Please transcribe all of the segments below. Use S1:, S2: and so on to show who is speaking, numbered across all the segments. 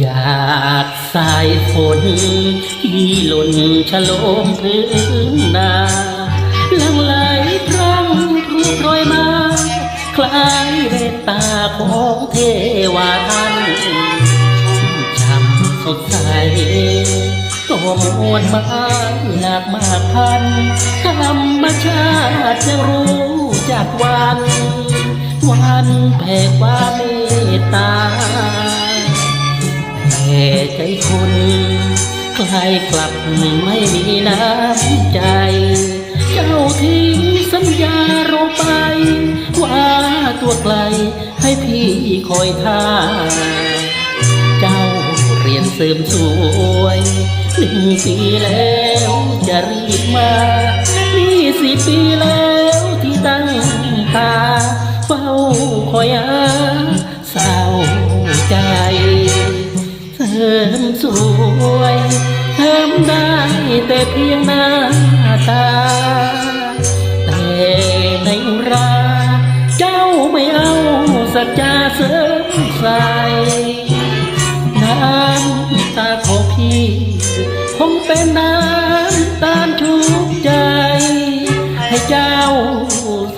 S1: อยากสายฝนที่หล่นฉโลมพื้นนาลังไหลพรังพรูโปรยมา คล้ายเรตตาของเทวาท่านช่ำสดใสก็มวลมาหลากมากพันธรรมชาติจะรู้จักวัน วันแผ่ความเมตตา แต่ใจคนใครกลับไม่มีน้ำใจ เจ้าทิ้งสัญญาเราไป ว่าตัวไกลให้พี่คอยท่า เจ้าเรียนเสริมสวยหนึ่งปีแล้วจะรีบมานี่สิปีแล้วที่ตั้งตา เฝ้าคอยหาเศร้าใจ เสริมสวยทำได้แต่เพียงหน้าตา แต่ในราเจ้าไม่เอาสัจจาเสริมใส่น้ำตาของพี่คงเป็นน้ำตาลชุบใจ ให้เจ้า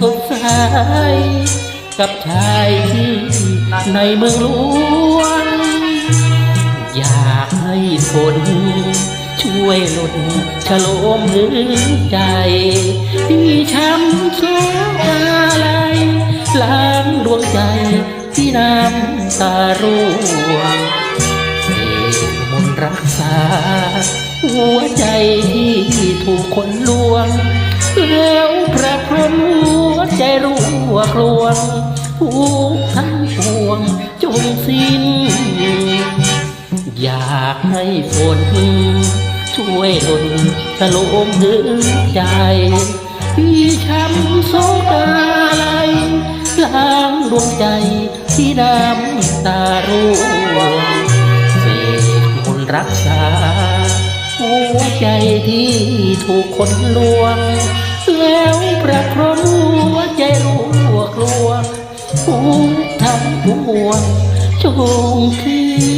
S1: สดใสกับชายที่ในเมืองหลวง อยากให้ฝนช่วยหลุดฉโลมหืนใจที่ช้ำโศกอะไรล้างดวงใจที่น้ำตาร่วงเสกมนรักษา หัวใจที่ถูกคนลวง แล้วพระพรหมหัวใจรั่วกลวงทุกทั้งปวงจงสิ้น อยากให้ฝนช่วยหล่นสโลมถึงใจพี่ช้ำโศกอะไรล้างดวงใจที่น้ำตาร่วงเสกมนรักษา หัวใจที่ถูกคนลวง แล้วประครมหัวใจรั่วกลวงทุกทั้งปวงจงขึ้น